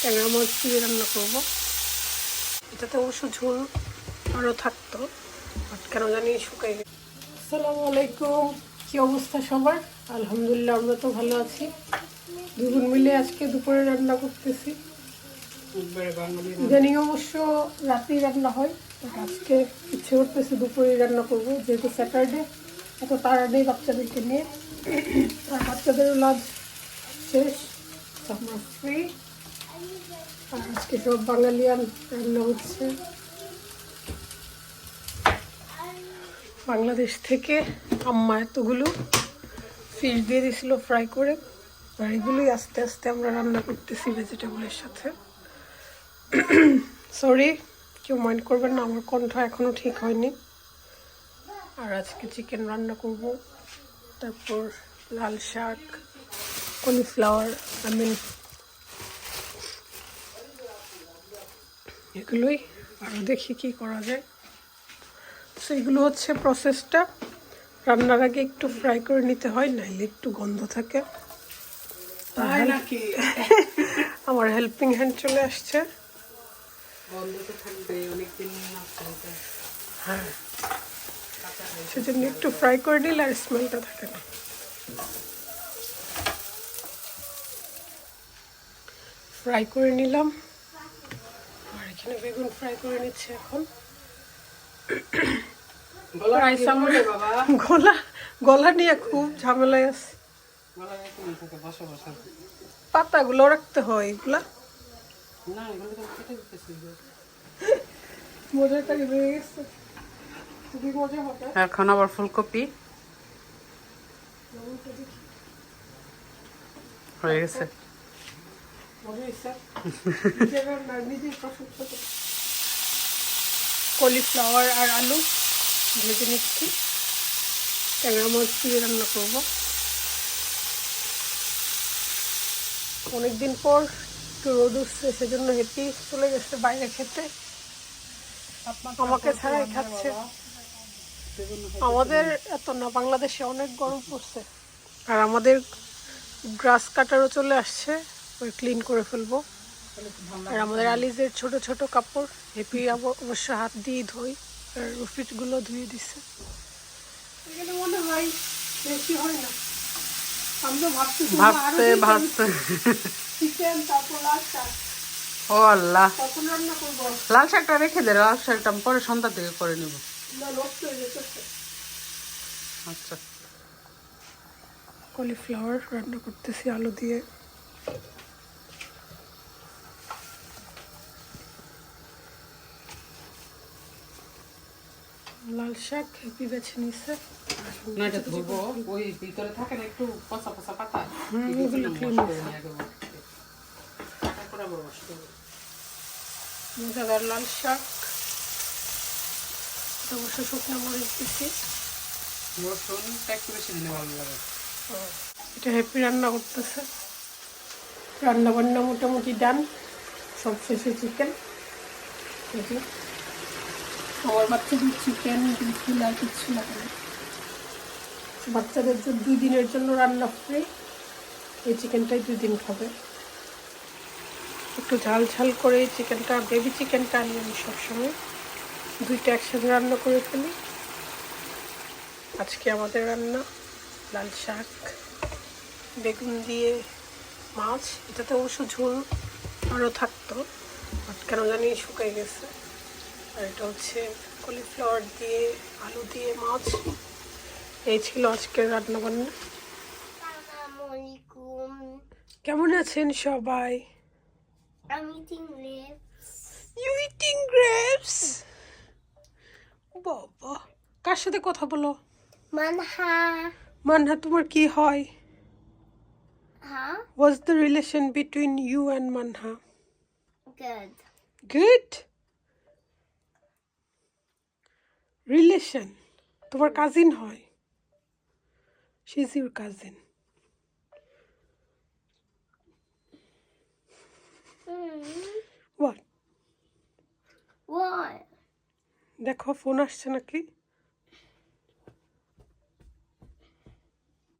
ট্যাংরা মাছ দিয়ে রান্না করব? এটাতে অবশ্য ঝোল আরও থাকতো বাট কেন জানি শুকাই গেছে। আসসালামু আলাইকুম। কি অবস্থা সবার? আলহামদুলিল্লাহ আমরা তো ভালো আছি। দুজন মিলে আজকে দুপুরে রান্না করতেছি। ইদানিং অবশ্য রাতেই রান্না হয় আজকে ইচ্ছে করতেছে দুপুরে রান্না করব যেহেতু স্যাটারডে এত তাড়াতাড়ি বাচ্চাদেরকে নিয়ে। আর বাচ্চাদেরও লাঞ্চ শেষ তো আমরা ফ্রি আজকে সব বাঙালিয়ান রান্না হচ্ছে বাংলাদেশ থেকে আম্মা এতগুলো ফিশ দিয়ে দিয়েছিল ফ্রাই করে, আর এগুলোই আস্তে আস্তে আমরা রান্না করতেছি ভেজিটেবলের সাথে। সরি কেউ মাইন্ড করবেন না, আমার কণ্ঠ এখনও ঠিক হয়নি। আর আজকে চিকেন রান্না করব, তারপর লাল শাক কলিফ্লাওয়ার আই মিন এগুলোই আরও দেখি কি করা যায়। সো এগুলো হচ্ছে প্রসেসটা রান্নার আগে একটু ফ্রাই করে নিতে হয় নাইলে একটু গন্ধ থাকে। আমার হেল্পিং হ্যান্ড চলে আসছে। তো হ্যাঁ সেজন্য একটু ফ্রাই করে নিলে আর স্মেলটা থাকে না। ফ্রাই করে নিলাম। এখানে বেগুন ফ্রাই করে নিচ্ছে এখন। গলা গলা নিয়ে খুব ঝামেলায় আছে। পাতাগুলো রাখতে হয় এগুলা। হয়ে এখন আবার ফুলকপি। হয়ে গেছে। কলিফ্লাওয়ার আর আলু ভেজে নিচ্ছি। ট্যাংরা মাছ দিয়ে রান্না করব। অনেকদিন পর একটু রোদ উঠছে, সেজন্য হেঁটে চলে গেছে বাইরে খেতে। আমাকে ছাড়াই খাচ্ছে। আমাদের এত না, বাংলাদেশে অনেক গরম পড়ছে। আর আমাদের গ্রাস কাটারও চলে আসছে। ওই ক্লিন করে ফেলব। আর আমাদের আলিজের ছোট ছোট কাপড় হেপি আব- অবশ্য হাত দিয়ে ধোই আর রুফিটগুলো ধুয়ে এখানে মনে হয় বেশি হয় না। আমি তো ভাবতেছি ভাবতে ভাবতে। চিকেন তারপর লাল শাক। ও আল্লাহ। কখন রান্না করব। লাল শাকটা রেখে দে লাল শাকটা আমি পরে সন্ধ্যা থেকে করে নিব। না নষ্ট হয়ে যেতেছে আচ্ছা। কলিফ্লাওয়ার রান্না করতেছি আলু দিয়ে। লাল শাক হেপি বেছে নিছে? না এটা ধুবো। ওই ভিতরে থাকে না একটু পচা পচা পাতা। মজাদার লাল শাক। অবশ্য শুকনো মরিচ দিচ্ছি ভালো লাগে। এটা হ্যাপি রান্না করতেছে। রান্না বান্না মোটামুটি ডান সব শেষে চিকেন আমার বাচ্চাদের চিকেন আর কিচ্ছু লাগে না বাচ্চাদের জন্য দুই দিনের জন্য রান্না ফ্রি এই চিকেনটাই দুই দিন খাবে। একটু ঝাল ঝাল করে চিকেনটা বেবি চিকেনটা আনি আমি সবসময় দুইটা একসাথে রান্না করে ফেলি। আজকে আমাদের রান্না লাল শাক, বেগুন দিয়ে মাছ। এটাতে অবশ্য ঝোল আরও থাকতো বাট কেন জানি শুকাই গেছে। আর এটা হচ্ছে কলিফ্লাওয়ার দিয়ে আলু দিয়ে মাছ। এই ছিল আজকের রান্না বান্না কেমন আছেন সবাই? I'm eating বাবা কার সাথে কথা বলো. মানহা। তোমার কি হয়? Relation between you and Manha? Good. Good relation তোমার কাজিন হয়। She is your cousin What? দেখো ফোন আসছে নাকি?